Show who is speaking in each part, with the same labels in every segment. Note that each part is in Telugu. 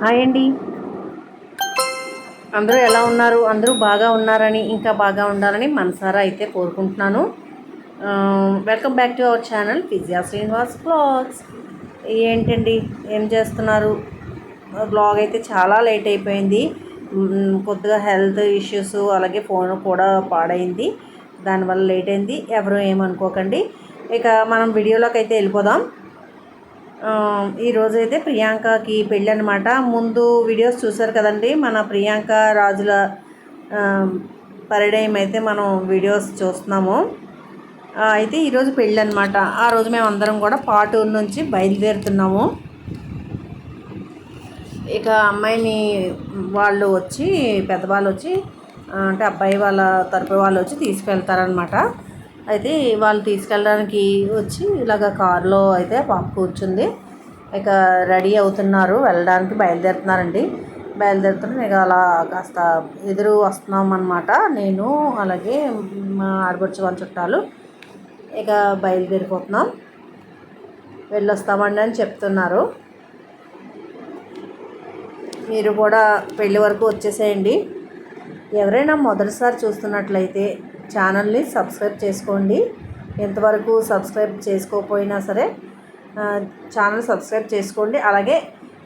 Speaker 1: హాయ్ అండి. అందరూ ఎలా ఉన్నారు? అందరూ బాగా ఉన్నారని ఇంకా బాగా ఉండాలని మనసారా అయితే కోరుకుంటున్నాను. Welcome back to our channel ఫిజియా Srinivas blogs ఏంటండి? ఏం చేస్తున్నారు? బ్లాగ్ అయితే చాలా లేట్ అయిపోయింది. కొద్దిగా హెల్త్ ఇష్యూస్ అలాగే ఫోన్ కూడా పాడైంది. దానివల్ల లేట్ అయింది. ఎవరు ఏమనుకోకండి. ఇక మనం వీడియోలోకి అయితే వెళ్ళిపోదాం. ఈరోజైతే ఈరోజు అయితే ప్రియాంకకి పెళ్ళి అనమాట ముందు వీడియోస్ చూసారు కదండి మన ప్రియాంక రాజుల పరిడయం అయితే మనం వీడియోస్ చూస్తున్నాము. అయితే ఈరోజు పెళ్ళి అనమాట ఆ రోజు మేము అందరం కూడా పాటూరు నుంచి బయలుదేరుతున్నాము. ఇక అమ్మాయిని వాళ్ళు వచ్చి పెద్దవాళ్ళు వచ్చి అంటే అబ్బాయి వాళ్ళ తరపు వాళ్ళు వచ్చి తీసుకెళ్తారనమాట. అయితే వాళ్ళు తీసుకెళ్ళడానికి వచ్చి ఇలాగ కారులో అయితే పాప కూర్చుంది. ఇక రెడీ అవుతున్నారు. వెళ్ళడానికి బయలుదేరుతున్నారండి. బయలుదేరుతున్నారు ఇక అలా కాస్త ఎదురు వస్తున్నాం అనమాట నేను అలాగే మా ఆడపడుచు వాళ్ళ చుట్టాలు ఇక బయలుదేరిపోతున్నాం. వెళ్ళొస్తామండి అని చెప్తున్నారు. మీరు కూడా పెళ్ళి వరకు వచ్చేసేయండి. ఎవరైనా మొదటిసారి చూస్తున్నట్లయితే ఛానల్ని సబ్స్క్రైబ్ చేసుకోండి. ఎంతవరకు సబ్స్క్రైబ్ చేసుకోకపోయినా సరే ఛానల్ సబ్స్క్రైబ్ చేసుకోండి. అలాగే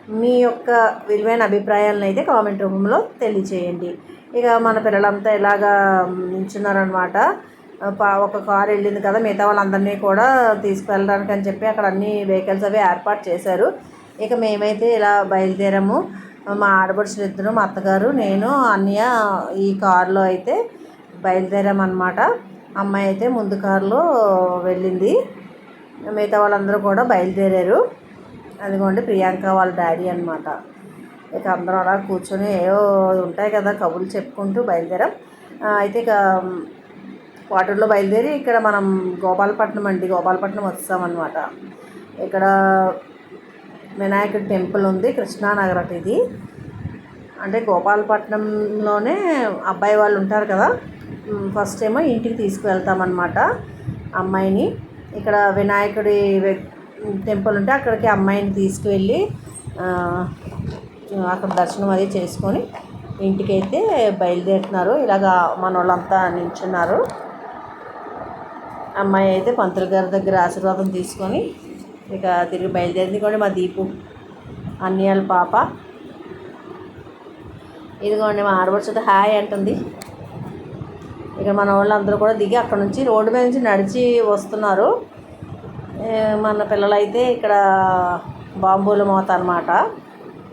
Speaker 1: మీ యొక్క విలువైన అభిప్రాయాలను అయితే కామెంట్ రూపంలో తెలియచేయండి. ఇక మన పిల్లలంతా ఇలాగా నించున్నారనమాట పా- ఒక కారు వెళ్ళింది కదా మిగతా వాళ్ళందరినీ కూడా తీసుకువెళ్ళడానికి అని చెప్పి అక్కడ అన్ని వెహికల్స్ అవి ఏర్పాటు చేశారు. ఇక మేమైతే ఇలా బయలుదేరాము. మా ఆడపడుచులు ఇద్దరు మా అత్తగారు నేను అన్నయ్య ఈ కారులో అయితే బయలుదేరామన్నమాట. అమ్మాయి అయితే ముందు కారులో వెళ్ళింది. మిగతా వాళ్ళందరూ కూడా బయలుదేరారు. అదిగోండి ప్రియాంక వాళ్ళ డాడీ అనమాట ఇక అందరం అలా కూర్చొని ఏవో ఉంటాయి కదా కబుర్లు చెప్పుకుంటూ బయలుదేరాం. అయితే ఇక వాటర్లో బయలుదేరి ఇక్కడ మనం గోపాలపట్నం అండి. గోపాలపట్నం వస్తామన్నమాట. ఇక్కడ వినాయకుడి టెంపుల్ ఉంది కృష్ణానగర్ అటు ఇది. అంటే గోపాలపట్నంలోనే అబ్బాయి వాళ్ళు ఉంటారు కదా ఫస్ట్ ఏమో ఇంటికి తీసుకువెళ్తామన్నమాట అమ్మాయిని. ఇక్కడ వినాయకుడి టెంపుల్ ఉంటే అక్కడికి అమ్మాయిని తీసుకువెళ్ళి అక్కడ దర్శనం అది చేసుకొని ఇంటికైతే బయలుదేరుతున్నారు. ఇలాగా మన వాళ్ళంతా నించున్నారు. అమ్మాయి అయితే పంతులు గారి దగ్గర ఆశీర్వాదం తీసుకొని ఇక తిరిగి బయలుదేరింది కూడా మా దీపు అన్నయ్యల పాప. ఇదిగోండి మా ఆడపడుచుతో హాయ్ అంటుంది. ఇక మన వాళ్ళందరూ కూడా దిగి అక్కడ నుంచి రోడ్డు మీద నుంచి నడిచి వస్తున్నారు. మన పిల్లలైతే ఇక్కడ బాంబులు మోత అనమాట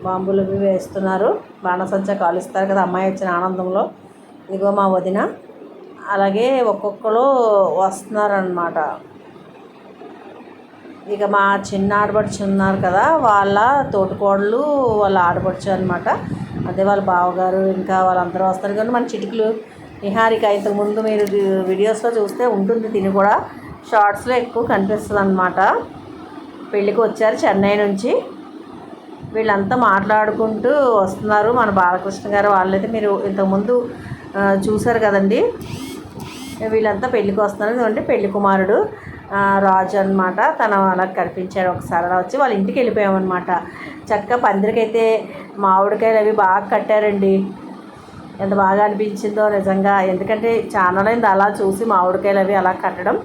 Speaker 1: బాంబులు వేస్తున్నారు. బాణసంచా కాలుస్తారు కదా అమ్మాయి వచ్చిన ఆనందంలో. ఇదిగో మా వదిన. అలాగే ఒక్కొక్కరు వస్తున్నారనమాట ఇక మా చిన్న ఆడపడుచు ఉన్నారు కదా వాళ్ళ తోటికోడలు వాళ్ళ ఆడపడుచు అనమాట అదే వాళ్ళ బావగారు ఇంకా వాళ్ళందరూ వస్తారు. కానీ మన చిటికలు నిహారిక ఇంతకుముందు మీరు వీడియోస్లో చూస్తే ఉంటుంది తిని కూడా షార్ట్స్లో ఎక్కువ కనిపిస్తుంది అనమాట పెళ్ళికి వచ్చారు చెన్నై నుంచి. వీళ్ళంతా మాట్లాడుకుంటూ వస్తున్నారు మన బాలకృష్ణ గారు. వాళ్ళైతే మీరు ఇంతకుముందు చూశారు కదండి. వీళ్ళంతా పెళ్ళికి వస్తున్నారు. ఎందుకంటే పెళ్ళి కుమారుడు రాజు అనమాట తను అలా కనిపించాడు ఒకసారి. అలా వచ్చి వాళ్ళ ఇంటికి వెళ్ళిపోయామన్నమాట. చక్కగా పందిరికైతే మామిడికాయలు అవి బాగా కట్టారండి. ఎంత బాగా అనిపించిందో నిజంగా. ఎందుకంటే ఛానల్ అయింది అలా చూసి మామిడికాయలు అవి అలా కట్టడం.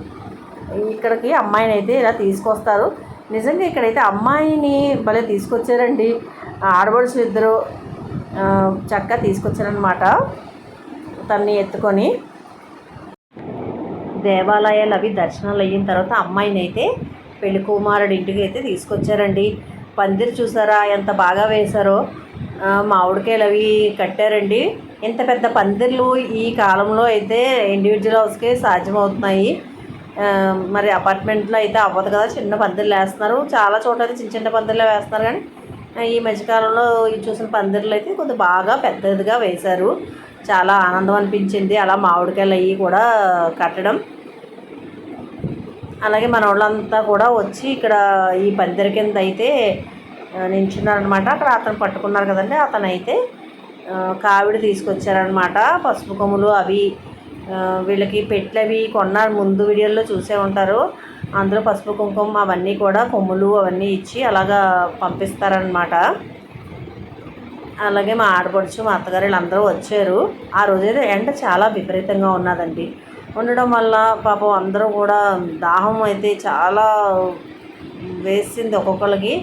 Speaker 1: ఇక్కడికి అమ్మాయిని అయితే ఇలా తీసుకొస్తారు. నిజంగా ఇక్కడైతే అమ్మాయిని భలే తీసుకొచ్చారండి. ఆడపడుచులు ఇద్దరు చక్కగా తీసుకొచ్చారనమాట తన్ని ఎత్తుకొని. దేవాలయాలు అవి దర్శనాలు అయిన తర్వాత అమ్మాయిని అయితే పెళ్ళి కుమారుడి ఇంటికి అయితే తీసుకొచ్చారండి. పందిరి చూసారా ఎంత బాగా వేశారో. మామిడికాయలు అవి కట్టారండి. ఇంత పెద్ద పందిర్లు ఈ కాలంలో అయితే ఇండివిజువల్ హౌస్కే సాధ్యమవుతున్నాయి. మరి అపార్ట్మెంట్లో అయితే అవ్వదు కదా చిన్న పందిర్లు వేస్తున్నారు. చాలా చోట్ల అయితే చిన్న చిన్న పందిర్లు వేస్తున్నారు కానీ ఈ మధ్యకాలంలో చూసిన పందిర్లు అయితే కొంచెం బాగా పెద్దదిగా వేశారు. చాలా ఆనందం అనిపించింది. అలా మామిడికాయలు అవి కూడా కట్టడం. అలాగే మన వాళ్ళంతా కూడా వచ్చి ఇక్కడ ఈ పందిరి కింద అయితే నించున్నారనమాట అక్కడ అతను పట్టుకున్నారు కదండి. అతను అయితే కావిడి తీసుకొచ్చారనమాట పసుపు కొమ్ములు అవి వీళ్ళకి పెట్లు అవి కొన్నారు. ముందు వీడియోలో చూసే ఉంటారు. అందులో పసుపు కుంకుమ అవన్నీ కూడా కొమ్ములు అవన్నీ ఇచ్చి అలాగా పంపిస్తారనమాట అలాగే మా ఆడపడుచు మా అత్తగారు వీళ్ళందరూ వచ్చారు. ఆ రోజైతే ఎండ చాలా విపరీతంగా ఉన్నదండి. ఉండడం వల్ల పాపం అందరూ కూడా దాహం అయితే చాలా వేసింది ఒక్కొక్కరికి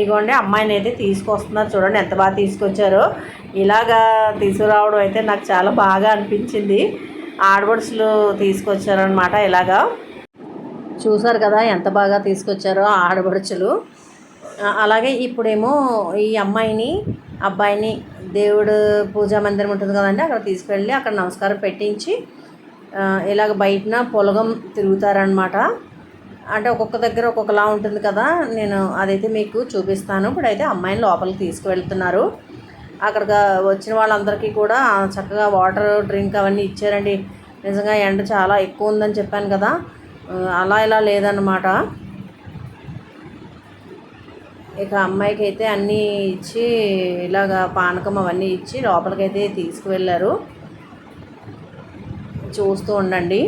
Speaker 1: ఇగోండి అమ్మాయిని అయితే తీసుకొస్తున్నారు చూడండి ఎంత బాగా తీసుకొచ్చారో. ఇలాగా తీసుకురావడం అయితే నాకు చాలా బాగా అనిపించింది. ఆడబడుసులు తీసుకొచ్చారనమాట ఇలాగా. చూసారు కదా ఎంత బాగా తీసుకొచ్చారో ఆడబడుచులు అలాగే ఇప్పుడేమో ఈ అమ్మాయిని అబ్బాయిని దేవుడు పూజా మందిరం ఉంటుంది కదండి అక్కడ తీసుకెళ్ళి అక్కడ నమస్కారం పెట్టించి ఇలాగ బయటన పొలగం తిరుగుతారనమాట అంటే ఒక్కొక్క దగ్గర ఒక్కొక్కలా ఉంటుంది కదా నేను అదైతే మీకు చూపిస్తాను. ఇప్పుడైతే అమ్మాయిని లోపలికి తీసుకువెళ్తున్నారు. అక్కడికి వచ్చిన వాళ్ళందరికీ కూడా చక్కగా వాటర్ డ్రింక్ అవన్నీ ఇచ్చారండి. నిజంగా ఎండ చాలా ఎక్కువ ఉందని చెప్పాను కదా. అలా ఇలా లేదన్నమాట. ఇక అమ్మాయికి అయితే అన్నీ ఇచ్చి ఇలాగ పానకం అవన్నీ ఇచ్చి లోపలికైతే తీసుకువెళ్ళారు. చూస్తూ ఉండండి.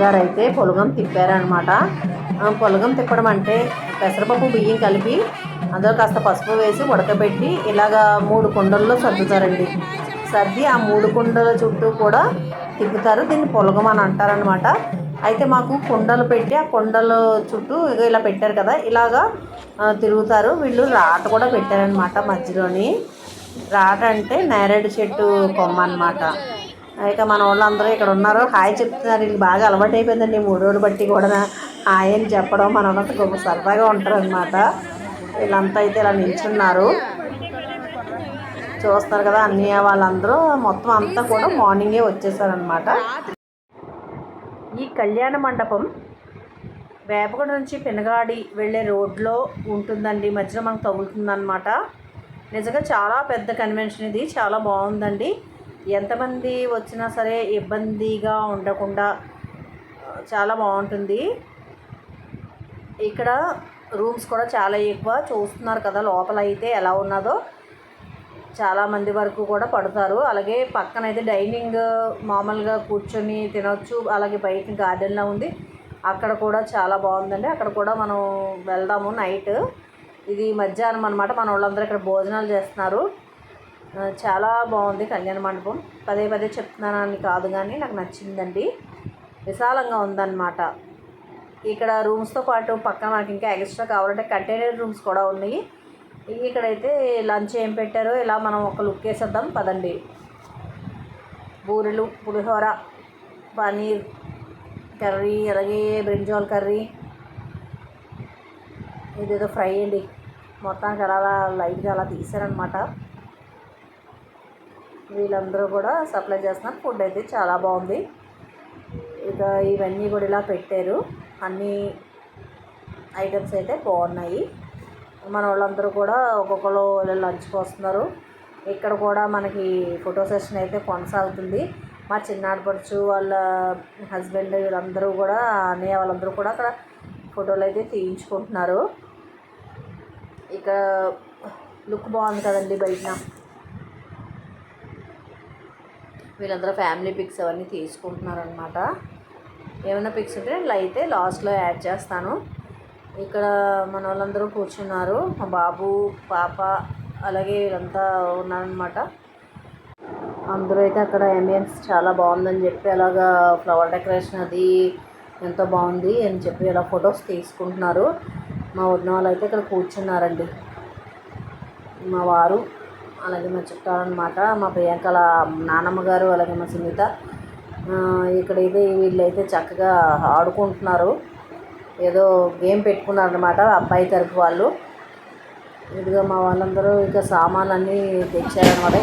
Speaker 1: వాళ్ళ గారు అయితే పొలగం తిప్పారనమాట పొలగం తిప్పడం అంటే పెసరపప్పు బియ్యం కలిపి అందులో కాస్త పసుపు వేసి ఉడకబెట్టి ఇలాగా మూడు కుండల్లో సర్దుతారండి. సర్ది ఆ మూడు కుండల చుట్టూ కూడా తిప్పుతారు. దీన్ని పొలగం అని అంటారనమాట అయితే మాకు కుండలు పెట్టి ఆ కుండల చుట్టూ ఇగో ఇలా పెట్టారు కదా ఇలాగా తిరుగుతారు. వీళ్ళు రాట కూడా పెట్టారనమాట మధ్యలోని. రాట అంటే నేరేడు చెట్టు కొమ్మ అనమాట ఇక మన వాళ్ళందరూ ఇక్కడ ఉన్నారు. హాయ్ చెప్తున్నారు. వీళ్ళకి బాగా అలవాటు అయిపోయిందండి. మూడు రోజులు బట్టి కూడా హాయ్ అని చెప్పడం మన వాళ్ళంతా గొప్ప సరదాగా ఉంటారు అనమాట వీళ్ళంతా అయితే ఇలా నిల్చున్నారు. చూస్తారు కదా అన్నయ్య వాళ్ళందరూ మొత్తం అంతా కూడా మార్నింగే వచ్చేసారనమాట ఈ కళ్యాణ మండపం వేపగడ నుంచి పెనగాడి వెళ్ళే రోడ్లో ఉంటుందండి. మధ్యలో మనకు తగులుతుందన్నమాట. నిజంగా చాలా పెద్ద కన్వెన్షన్ ఇది. చాలా బాగుందండి. ఎంతమంది వచ్చినా సరే ఇబ్బందిగా ఉండకుండా చాలా బాగుంటుంది. ఇక్కడ రూమ్స్ కూడా చాలా ఎక్కువ చూస్తున్నారు కదా లోపల అయితే ఎలా ఉన్నదో. చాలా మంది వరకు కూడా పడతారు. అలాగే పక్కన అయితే డైనింగ్ మామూలుగా కూర్చొని తినొచ్చు. అలాగే బయట గార్డెన్లో ఉంది. అక్కడ కూడా చాలా బాగుందండి. అక్కడ కూడా మనం వెళ్దాము నైట్. ఇది మధ్యాహ్నం అనమాట మన వాళ్ళందరూ ఇక్కడ భోజనాలు చేస్తున్నారు. చాలా బాగుంది కళ్యాణ మండపం. పదే పదే చెప్తున్నానని కాదు కానీ నాకు నచ్చిందండి. విశాలంగా ఉందన్నమాట. ఇక్కడ రూమ్స్తో పాటు పక్కన మనకి ఇంకా ఎక్స్ట్రా కావాలంటే కంటైనర్ రూమ్స్ కూడా ఉన్నాయి. ఇక్కడైతే లంచ్ ఏం పెట్టారో ఇలా మనం ఒక లుక్ వేసేద్దాం పదండి. బూరెలు పులిహోర పనీర్ కర్రీ అలాగే బ్రింజాల్ కర్రీ. ఇదేదో ఫ్రై అండి. మొత్తానికి అలా అలా లైట్గా అలా తీసారనమాట వీళ్ళందరూ కూడా సప్లై చేస్తున్నారు. ఫుడ్ అయితే చాలా బాగుంది. ఇక ఇవన్నీ కూడా ఇలా పెట్టారు. అన్ని ఐటమ్స్ అయితే బాగున్నాయి. మన వాళ్ళందరూ కూడా ఒక్కొక్కరు లంచ్కి వస్తున్నారు. ఇక్కడ కూడా మనకి ఫోటో సెషన్ అయితే కొనసాగుతుంది. మా చిన్నాడపడుచు వాళ్ళ హస్బెండ్ వీళ్ళందరూ కూడా అన్నయ్య వాళ్ళందరూ కూడా అక్కడ ఫోటోలు అయితే తీయించుకుంటున్నారు. ఇక్కడ లుక్ బాగుంది కదండి బయట. వీళ్ళందరూ ఫ్యామిలీ పిక్స్ అవన్నీ తీసుకుంటున్నారనమాట ఏమైనా పిక్స్ ఉంటే నేను అయితే లాస్ట్లో యాడ్ చేస్తాను. ఇక్కడ మన వాళ్ళందరూ కూర్చున్నారు. మా బాబు పాప అలాగే వీళ్ళంతా ఉన్నారనమాట అందరూ అయితే అక్కడ ఎంబియన్స్ చాలా బాగుందని చెప్పి అలాగా ఫ్లవర్ డెకరేషన్ అది ఎంతో బాగుంది అని చెప్పి ఇలా ఫొటోస్ తీసుకుంటున్నారు. మా వదిన వాళ్ళు అయితే ఇక్కడ కూర్చున్నారండి. మా వారు అలాగే మా చుట్టాలన్నమాట మా ప్రియాంకల నానమ్మ గారు అలాగే మా సునీత. ఇక్కడైతే వీళ్ళైతే చక్కగా ఆడుకుంటున్నారు. ఏదో గేమ్ పెట్టుకున్నారనమాట అబ్బాయి తరపు వాళ్ళు. ఇదిగా మా వాళ్ళందరూ ఇక సామాన్లు అన్నీ తెచ్చారనమాట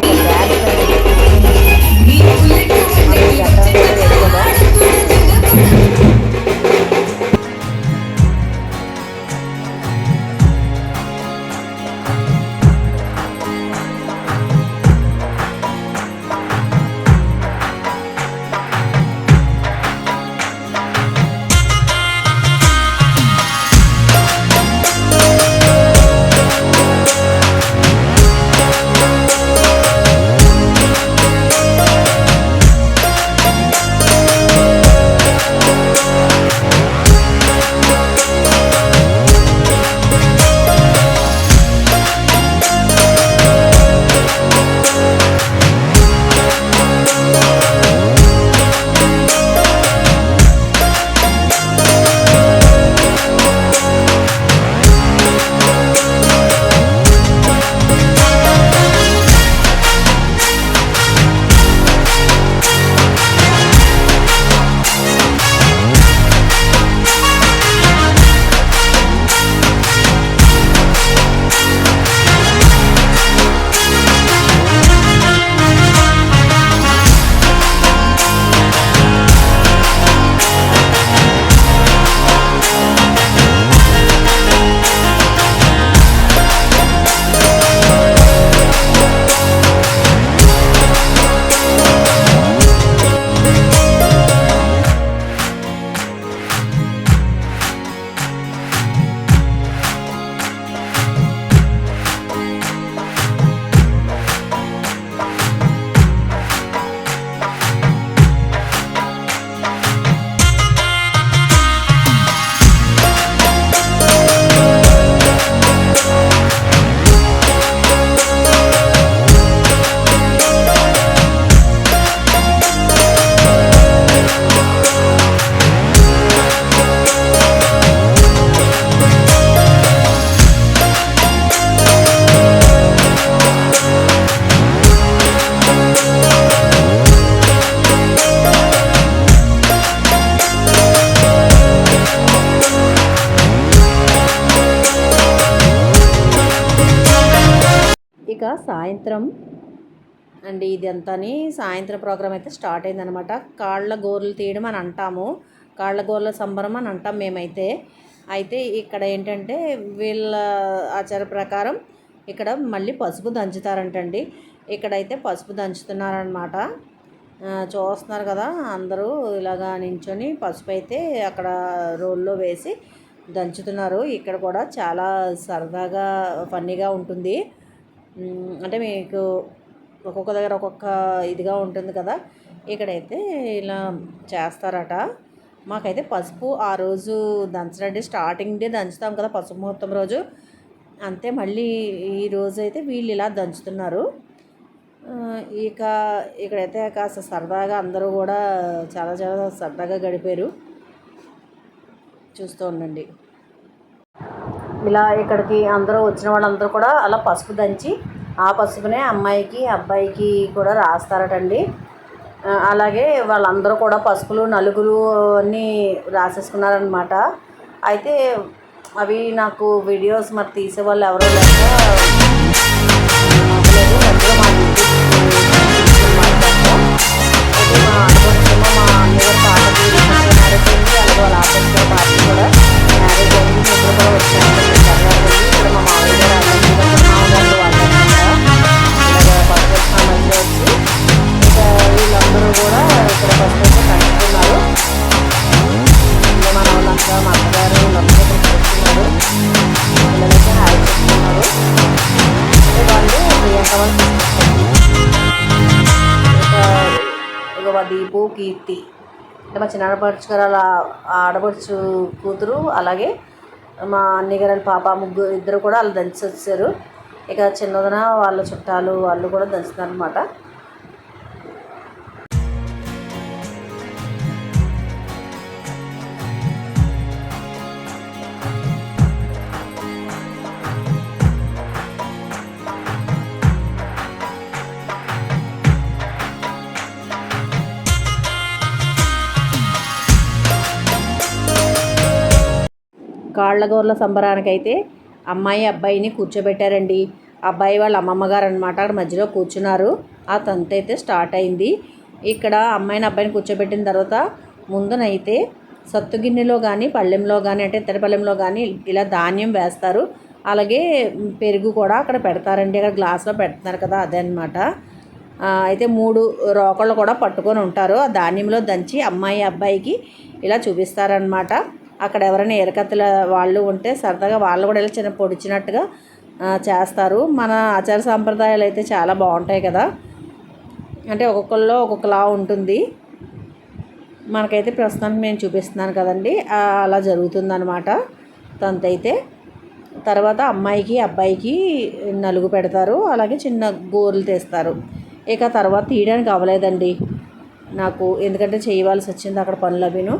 Speaker 1: సాయంత్రం అండి ఇదంతాని సాయంత్రం ప్రోగ్రామ్ అయితే స్టార్ట్ అయిందనమాట కాళ్ళ గోర్లు తీయడం అని అంటాము. కాళ్ళ గోర్ల సంబరం అని అంటాం మేమైతే. అయితే ఇక్కడ ఏంటంటే వీళ్ళ ఆచార ప్రకారం ఇక్కడ మళ్ళీ పసుపు దంచుతారంటండి. ఇక్కడైతే పసుపు దంచుతున్నారనమాట చూస్తున్నారు కదా అందరూ ఇలాగా నించొని పసుపు అయితే అక్కడ రోల్లో వేసి దంచుతున్నారు. ఇక్కడ కూడా చాలా సరదాగా ఫన్నీగా ఉంటుంది. అంటే మీకు ఒక్కొక్క దగ్గర ఒక్కొక్క ఇదిగా ఉంటుంది కదా. ఇక్కడైతే ఇలా చేస్తారట. మాకైతే పసుపు ఆ రోజు దంచడండి స్టార్టింగ్ డే దంచుతాం కదా పసుపు ముహూర్తం రోజు. అంతే మళ్ళీ ఈ రోజు అయితే వీళ్ళు ఇలా దంచుతున్నారు. ఇక ఇక్కడైతే కాస్త సరదాగా అందరూ కూడా చాలా చాలా సరదాగా గడిపారు. చూస్తూ ఉండండి. ఇలా ఇక్కడికి అందరూ వచ్చిన వాళ్ళందరూ కూడా అలా పసుపు దంచి ఆ పసుపునే అమ్మాయికి అబ్బాయికి కూడా రాస్తారటండి. అలాగే వాళ్ళందరూ కూడా పసుపులు నలుగురు అన్నీ రాసేసుకున్నారనమాట అయితే అవి నాకు వీడియోస్ మరి తీసే వాళ్ళు ఎవరో లేక మా అన్నగారి మ్యారేజ్ అయింది కూడా మ్యారేజ్ అయింది కూడా వచ్చారు కీర్తి అంటే మా చిన్నపడుచు గారు అలా ఆడపడుచు కూతురు అలాగే మా అన్నగారు పాప ముగ్గురు ఇద్దరు కూడా వాళ్ళు దంచి వచ్చారు ఇక చిన్నదన వాళ్ళ చుట్టాలు వాళ్ళు కూడా దంచుతారు అనమాట కాళ్ళగోర్ల సంబరానికైతే అమ్మాయి అబ్బాయిని కూర్చోబెట్టారండి. అబ్బాయి వాళ్ళ అమ్మమ్మ గారు అనమాట అక్కడ మధ్యలో కూర్చున్నారు. ఆ తంతు అయితే స్టార్ట్ అయింది. ఇక్కడ అమ్మాయిని అబ్బాయిని కూర్చోబెట్టిన తర్వాత ముందునైతే సత్తు గిన్నెలో కానీ పళ్ళెంలో కానీ అంటే ఇత్తడి పళ్ళెంలో కానీ ఇలా ధాన్యం వేస్తారు. అలాగే పెరుగు కూడా అక్కడ పెడతారండి. అక్కడ గ్లాస్లో పెడుతున్నారు కదా అదే అనమాట అయితే మూడు రోకళ్ళు కూడా పట్టుకొని ఉంటారు. ఆ ధాన్యంలో దంచి అమ్మాయి అబ్బాయికి ఇలా చూపిస్తారనమాట అక్కడ ఎవరైనా ఎరకత్తల వాళ్ళు ఉంటే సరదాగా వాళ్ళు కూడా ఇలా చిన్న పొడిచినట్టుగా చేస్తారు. మన ఆచార సాంప్రదాయాలు అయితే చాలా బాగుంటాయి కదా. అంటే ఒక్కొక్కళ్ళలో ఒక్కొక్కలా ఉంటుంది. మనకైతే ప్రస్తుతానికి నేను చూపిస్తున్నాను కదండి. అలా అలా జరుగుతుందన్నమాట. తంతైతే తర్వాత అమ్మాయికి అబ్బాయికి నలుగు పెడతారు. అలాగే చిన్న గోర్లు తీస్తారు. ఇక తర్వాత తీయడానికి అవ్వలేదండి నాకు. ఎందుకంటే చేయవలసి వచ్చింది అక్కడ పనులు అవిను.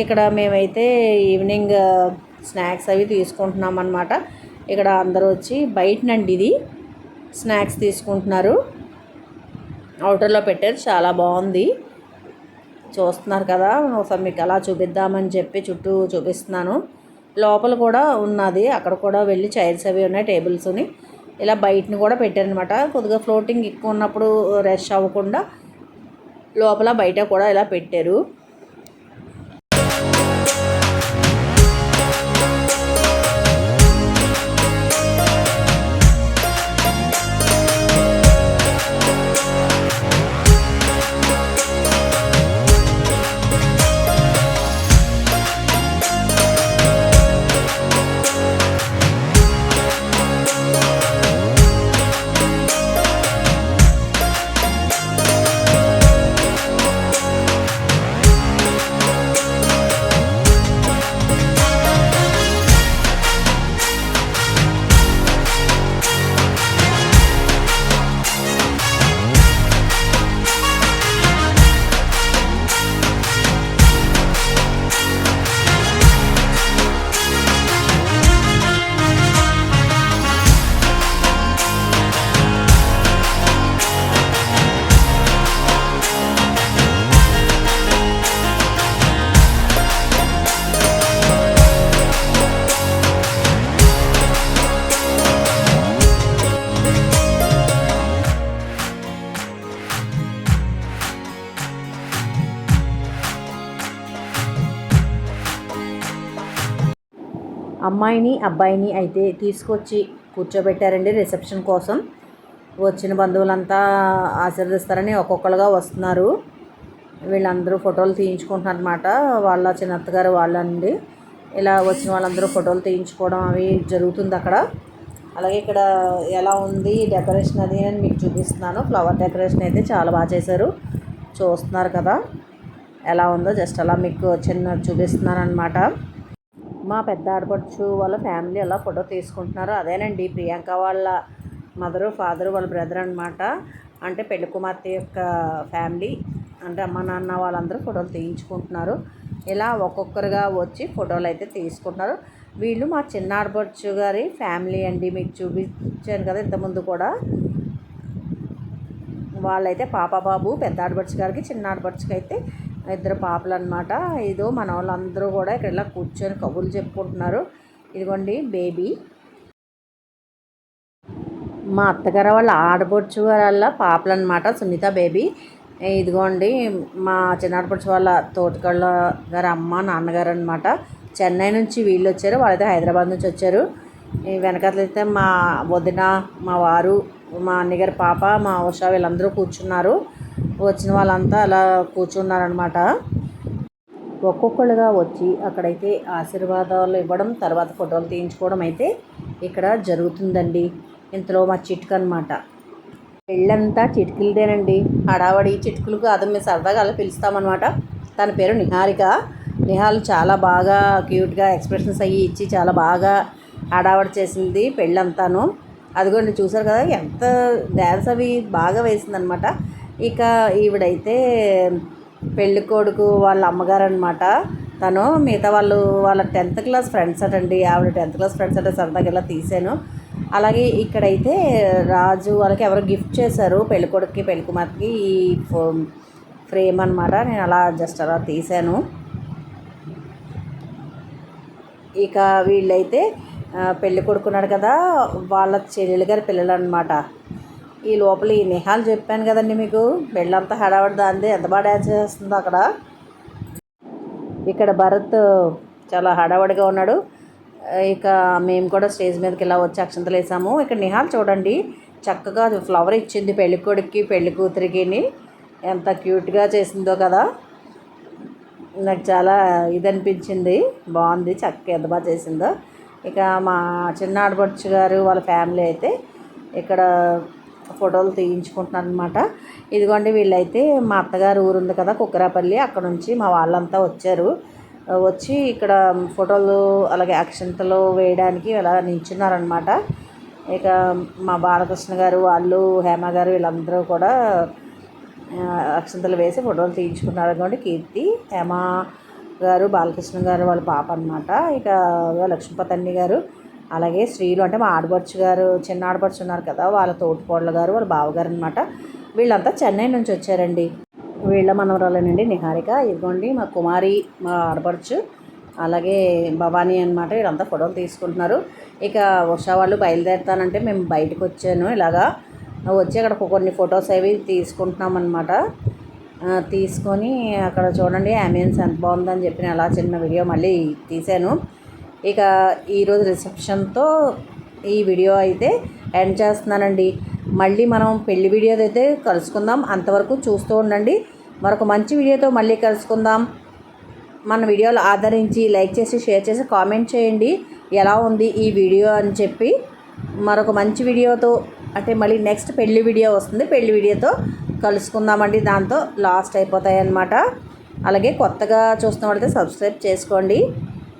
Speaker 1: ఇక్కడ మేమైతే ఈవినింగ్ స్నాక్స్ అవి తీసుకుంటున్నాం అనమాట ఇక్కడ అందరూ వచ్చి బయటనండి ఇది. స్నాక్స్ తీసుకుంటున్నారు. అవుటర్లో పెట్టారు చాలా బాగుంది. చూస్తున్నారు కదా ఒకసారి మీకు అలా చూపిద్దామని చెప్పి చుట్టూ చూపిస్తున్నాను. లోపల కూడా ఉన్నది అక్కడ కూడా వెళ్ళి చైర్స్ అవి ఉన్నాయి టేబుల్స్ని ఇలా బయటని కూడా పెట్టారనమాట కొద్దిగా ఫ్లోటింగ్ ఎక్కువ ఉన్నప్పుడు రష్ అవ్వకుండా లోపల బయట కూడా ఇలా పెట్టారు. అమ్మాయిని అబ్బాయిని అయితే తీసుకొచ్చి కూర్చోబెట్టారండి రిసెప్షన్ కోసం. వచ్చిన బంధువులంతా ఆశీర్వదిస్తారని ఒక్కొక్కరుగా వస్తున్నారు. వీళ్ళందరూ ఫోటోలు తీయించుకుంటున్నారు అనమాట వాళ్ళ చిన్న అత్తగారు వాళ్ళండి. ఇలా వచ్చిన వాళ్ళందరూ ఫోటోలు తీయించుకోవడం అవి జరుగుతుంది అక్కడ. అలాగే ఇక్కడ ఎలా ఉంది డెకరేషన్ అది అని మీకు చూపిస్తున్నాను. ఫ్లవర్ డెకరేషన్ అయితే చాలా బాగా చేశారు. చూస్తున్నారు కదా ఎలా ఉందో జస్ట్ అలా మీకు చిన్న చూపిస్తున్నాను అనమాట మా పెద్ద ఆడపడుచు వాళ్ళ ఫ్యామిలీ అలా ఫోటో తీసుకుంటున్నారు అదేనండి. ప్రియాంక వాళ్ళ మదరు ఫాదరు వాళ్ళ బ్రదర్ అనమాట అంటే పెళ్ళి కుమార్తె యొక్క ఫ్యామిలీ. అంటే అమ్మ నాన్న వాళ్ళందరూ ఫోటోలు తీయించుకుంటున్నారు. ఇలా ఒక్కొక్కరుగా వచ్చి ఫోటోలు అయితే తీసుకుంటున్నారు. వీళ్ళు మా చిన్న ఆడపడుచు గారి ఫ్యామిలీ అండి. మీకు చూపించాను కదా ఇంతకుముందు కూడా. వాళ్ళైతే పాప బాబు పెద్ద ఆడపడుచు గారికి చిన్న ఆడపడుచుకి అయితే ఇద్దరు పాపలు అనమాట ఇదో మన వాళ్ళందరూ కూడా ఇక్కడ ఇలా కూర్చొని కబుర్లు చెప్పుకుంటున్నారు. ఇదిగోండి బేబీ. మా అత్తగారు వాళ్ళ ఆడపడుచు వాళ్ళ పాపలు అనమాట సునీత బేబీ. ఇదిగోండి మా చిన్నాడపడుచు వాళ్ళ తోటకళ్ళ గారు అమ్మ నాన్నగారు అనమాట చెన్నై నుంచి వీళ్ళు వచ్చారు వాళ్ళైతే హైదరాబాద్ నుంచి వచ్చారు. వెనకట్లయితే మా వదిన మా వారు మా అన్నగారి పాప మా ఉషా వీళ్ళందరూ కూర్చున్నారు. వచ్చిన వాళ్ళంతా అలా కూర్చున్నారనమాట ఒక్కొక్కళ్ళుగా వచ్చి అక్కడైతే ఆశీర్వాదాలు ఇవ్వడం తర్వాత ఫోటోలు తీయించుకోవడం అయితే ఇక్కడ జరుగుతుందండి. ఇంతలో మా చిట్క అనమాట పెళ్ళంతా చిటికలదేనండి. హడావడి చిటికలు కాదు మేము సరదాగా అలా పిలుస్తామన్నమాట. తన పేరు నిహారిక. నిహాల్ చాలా బాగా క్యూట్గా ఎక్స్ప్రెషన్స్ అయ్యి ఇచ్చి చాలా బాగా హడావడి చేసింది పెళ్ళంతాను. అదిగోండి చూసారు కదా ఎంత డ్యాన్స్ అవి బాగా వేసిందనమాట ఇక ఈవిడైతే పెళ్ళి కొడుకు వాళ్ళ అమ్మగారు అనమాట తను మిగతా వాళ్ళు వాళ్ళ టెన్త్ క్లాస్ ఫ్రెండ్స్ అటండి ఆవిడ టెన్త్ క్లాస్ ఫ్రెండ్స్ అంటే సరదాగా ఇలా తీసాను అలాగే ఇక్కడైతే రాజు వాళ్ళకి ఎవరో గిఫ్ట్ చేశారు పెళ్ళి కొడుకుకి పెళ్ళి కుమార్కి ఈ ఫ్రేమ్ అనమాట నేను అలా జస్ట్ అలా తీసాను ఇక వీళ్ళైతే పెళ్ళి కొడుకున్నాడు కదా వాళ్ళ చెల్లెలు గారి పిల్లలు అనమాట ఈ లోపల ఈ నిహాల్ చెప్పాను కదండి మీకు. పెళ్ళంతా హడావడి దాంది ఎంత బాగా డ్యాన్స్ చేస్తుందో అక్కడ. ఇక్కడ భరత్ చాలా హడావడిగా ఉన్నాడు. ఇక మేము కూడా స్టేజ్ మీదకి ఇలా వచ్చి అక్షంతలు వేసాము. ఇక్కడ నిహాల్ చూడండి. చక్కగా ఫ్లవర్ ఇచ్చింది పెళ్ళి కొడుక్కి పెళ్ళి కూతురికి ఎంత క్యూట్గా చేసిందో కదా. నాకు చాలా ఇది అనిపించింది. బాగుంది. చక్కగా ఎంత బాగా చేసిందో. ఇక మా చిన్న ఆడపడుచు గారు వాళ్ళ ఫ్యామిలీ అయితే ఇక్కడ ఫోటోలు తీయించుకుంటున్నారు అనమాట ఇదిగోండి వీళ్ళైతే మా అత్తగారు ఊరు ఉంది కదా కుక్కరాపల్లి అక్కడ నుంచి మా వాళ్ళంతా వచ్చారు. వచ్చి ఇక్కడ ఫోటోలు అలాగే అక్షంతలు వేయడానికి ఇలా నించున్నారనమాట ఇక మా బాలకృష్ణ గారు వాళ్ళు హేమ గారు వీళ్ళందరూ కూడా అక్షంతలు వేసి ఫోటోలు తీయించుకున్నారు. అనుకోండి కీర్తి హేమ గారు బాలకృష్ణ గారు వాళ్ళ పాప అనమాట ఇక లక్ష్మీపతన్ని గారు అలాగే స్త్రీలు అంటే మా ఆడపడుచు గారు చిన్న ఆడపడుచు ఉన్నారు కదా వాళ్ళ తోటికోడల గారు వాళ్ళ బావగారు అనమాట వీళ్ళంతా చెన్నై నుంచి వచ్చారండి. వీళ్ళ మనవరాలేనండి నిహారిక. ఇదిగోండి మా కుమారి మా ఆడపడుచు అలాగే భవానీ అనమాట వీళ్ళంతా ఫోటోలు తీసుకుంటున్నారు. ఇక ఉషా వాళ్ళు బయలుదేరుతానంటే మేము బయటకు వచ్చాను. ఇలాగా వచ్చి అక్కడ కొన్ని ఫొటోస్ అవి తీసుకుంటున్నాం అనమాట తీసుకొని అక్కడ చూడండి అంబియన్స్ ఎంత బాగుందని చెప్పిన అలా చిన్న వీడియో మళ్ళీ తీశాను. ఇక ఈరోజు రిసెప్షన్తో ఈ వీడియో అయితే ఎండ్ చేస్తున్నానండి. మళ్ళీ మనం పెళ్ళి వీడియో అయితే కలుసుకుందాం. అంతవరకు చూస్తూ ఉండండి. మరొక మంచి వీడియోతో మళ్ళీ కలుసుకుందాం. మన వీడియోలు ఆదరించి లైక్ చేసి షేర్ చేసి కామెంట్ చేయండి. ఎలా ఉంది ఈ వీడియో అని చెప్పి మరొక మంచి వీడియోతో అంటే మళ్ళీ నెక్స్ట్ పెళ్ళి వీడియో వస్తుంది. పెళ్ళి వీడియోతో కలుసుకుందామండి. దాంతో లాస్ట్ అయిపోతాయి అన్నమాట అలాగే కొత్తగా చూస్తున్న వాళ్ళైతే సబ్స్క్రైబ్ చేసుకోండి.